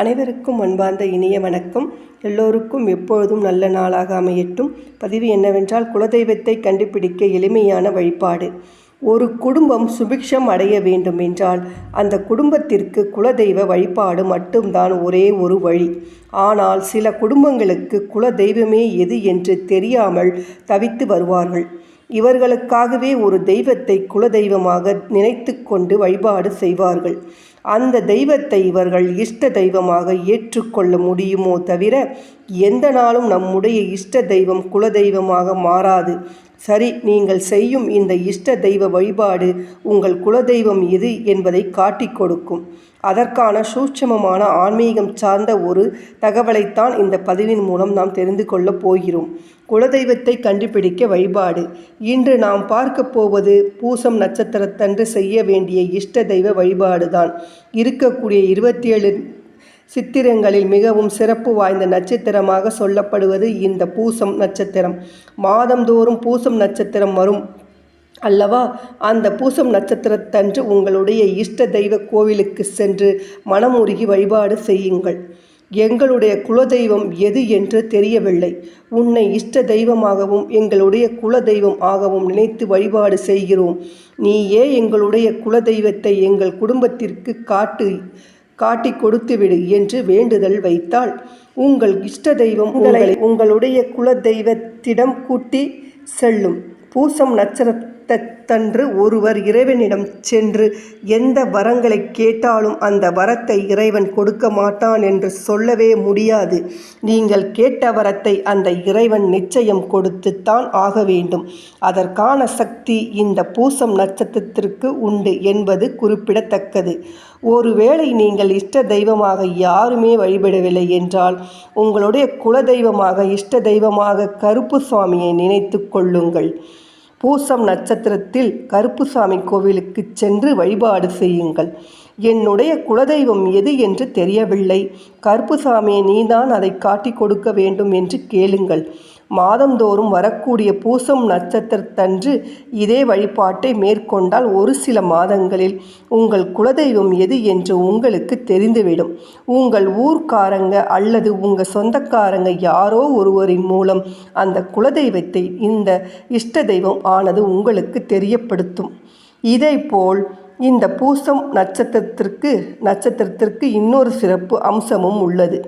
அனைவருக்கும் அன்பார்ந்த இனிய வணக்கம். எல்லோருக்கும் எப்பொழுதும் நல்ல நாளாக அமையட்டும். பதிவு என்னவென்றால் குலதெய்வத்தை கண்டுபிடிக்க எளிமையான வழிபாடு. ஒரு குடும்பம் சுபிக்ஷம் அடைய வேண்டும் என்றால் அந்த குடும்பத்திற்கு குலதெய்வ வழிபாடு மட்டும்தான் ஒரே ஒரு வழி. ஆனால் சில குடும்பங்களுக்கு குலதெய்வமே எது என்று தெரியாமல் தவித்து வருவார்கள். இவர்களுக்காகவே ஒரு தெய்வத்தை குலதெய்வமாக நினைத்து கொண்டு வழிபாடு செய்வார்கள். அந்த தெய்வத்தை இவர்கள் இஷ்ட தெய்வமாக ஏற்றுக்கொள்ள முடியுமோ தவிர எந்த நாளும் நம்முடைய இஷ்ட தெய்வம் குலதெய்வமாக மாறாது. சரி நீங்கள் செய்யும் இந்த இஷ்ட தெய்வ வழிபாடு உங்கள் குலதெய்வம் எது என்பதை காட்டிக் கொடுக்கும். அதற்கான சூட்சமமான ஆன்மீகம் சார்ந்த ஒரு தகவலைத்தான் இந்த பதிவின் மூலம் நாம் தெரிந்து கொள்ளப் போகிறோம். குலதெய்வத்தை கண்டுபிடிக்க வழிபாடு. இன்று நாம் பார்க்க போவது பூசம் நட்சத்திரத்தன்று செய்ய வேண்டிய இஷ்ட தெய்வ வழிபாடு தான் இருக்கக்கூடிய இருபத்தி ஏழு சித்திரங்களில் மிகவும் சிறப்பு வாய்ந்த நட்சத்திரமாக சொல்லப்படுவது இந்த பூசம் நட்சத்திரம். மாதந்தோறும் பூசம் நட்சத்திரம் வரும் அல்லவா? அந்த பூசம் நட்சத்திரத்தன்று உங்களுடைய இஷ்ட தெய்வ கோவிலுக்கு சென்று மனமுருகி வழிபாடு செய்யுங்கள். எங்களுடைய குலதெய்வம் எது என்று தெரியவில்லை. உன்னை இஷ்ட தெய்வமாகவும் எங்களுடைய குலதெய்வம் ஆகவும் நினைத்து வழிபாடு செய்கிறோம். நீயே எங்களுடைய குலதெய்வத்தை எங்கள் குடும்பத்திற்கு காட்டு காட்டி கொடுத்துவிடு என்று வேண்டுதல் வைத்தால் உங்கள் இஷ்ட தெய்வம் உங்களை உங்களுடைய குல தெய்வத்திடம் கூட்டி செல்லும். பூசம் தன்று ஒருவர் இறைவனிடம் சென்று எந்த வரங்களை கேட்டாலும் அந்த வரத்தை இறைவன் கொடுக்க மாட்டான் என்று சொல்லவே முடியாது. நீங்கள் கேட்ட வரத்தை அந்த இறைவன் நிச்சயம் கொடுத்துத்தான் ஆக வேண்டும். அதற்கான சக்தி இந்த பூசம் நட்சத்திரத்திற்கு உண்டு என்பது குறிப்பிடத்தக்கது. ஒருவேளை நீங்கள் இஷ்ட தெய்வமாக யாருமே வழிபடவில்லை என்றால் உங்களுடைய குல தெய்வமாக இஷ்ட தெய்வமாக கருப்பு சுவாமியை நினைத்து கொள்ளுங்கள். பூசம் நட்சத்திரத்தில் கருப்புசாமி கோவிலுக்கு சென்று வழிபாடு செய்யுங்கள். என்னுடைய குலதெய்வம் எது என்று தெரியவில்லை. கருப்புசாமியை நீதான் அதை காட்டி கொடுக்க வேண்டும் என்று கேளுங்கள். மாதந்தோறும் வரக்கூடிய பூசம் நட்சத்திரத்தன்று இதே வழிபாட்டை மேற்கொண்டால் ஒரு சில மாதங்களில் உங்கள் குலதெய்வம் எது என்று உங்களுக்கு தெரிந்துவிடும். உங்கள் ஊர்க்காரங்க அல்லது உங்கள் சொந்தக்காரங்க யாரோ ஒருவரின் மூலம் அந்த குலதெய்வத்தை இந்த இஷ்ட தெய்வம் ஆனது உங்களுக்கு தெரியப்படுத்தும். இதேபோல் இந்த பூசம் நட்சத்திரத்திற்கு நட்சத்திரத்திற்கு இன்னொரு சிறப்பு அம்சமும் உள்ளது.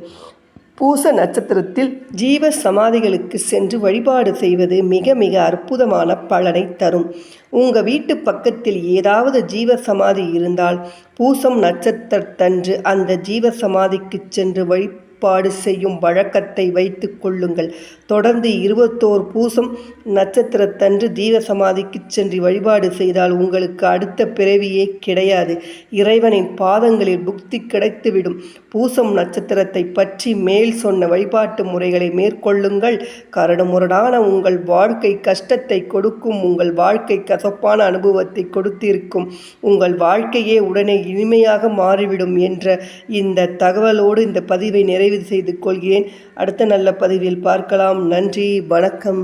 பூச நட்சத்திரத்தில் ஜீவ சமாதிகளுக்கு சென்று வழிபாடு செய்வது மிக மிக அற்புதமான பலனை தரும். உங்கள் வீட்டு பக்கத்தில் ஏதாவது ஜீவ சமாதி இருந்தால் பூசம் நட்சத்திரத்தன்று அந்த ஜீவ சமாதிக்கு சென்று வழி ஏற்பாடு செய்யும் வழக்கத்தை வைத்து கொள்ளுங்கள். தொடர்ந்து இருபத்தோர் பூசம் நட்சத்திரத்தன்று தீவ சமாதிக்கு சென்று வழிபாடு செய்தால் உங்களுக்கு அடுத்த பிறவியே கிடையாது. இறைவனின் பாதங்களில் புக்தி கிடைத்துவிடும். பூசம் நட்சத்திரத்தை பற்றி மேல் சொன்ன வழிபாட்டு முறைகளை மேற்கொள்ளுங்கள். கரடுமுரடான உங்கள் வாழ்க்கை கஷ்டத்தை கொடுக்கும் உங்கள் வாழ்க்கை கசப்பான அனுபவத்தை கொடுத்திருக்கும் உங்கள் வாழ்க்கையே உடனே இனிமையாக மாறிவிடும் என்ற இந்த தகவலோடு இந்த பதிவை நிறைவு செய்து கொள்கிறேன். அடுத்த நல்ல பதிவில் பார்க்கலாம். நன்றி வணக்கம்.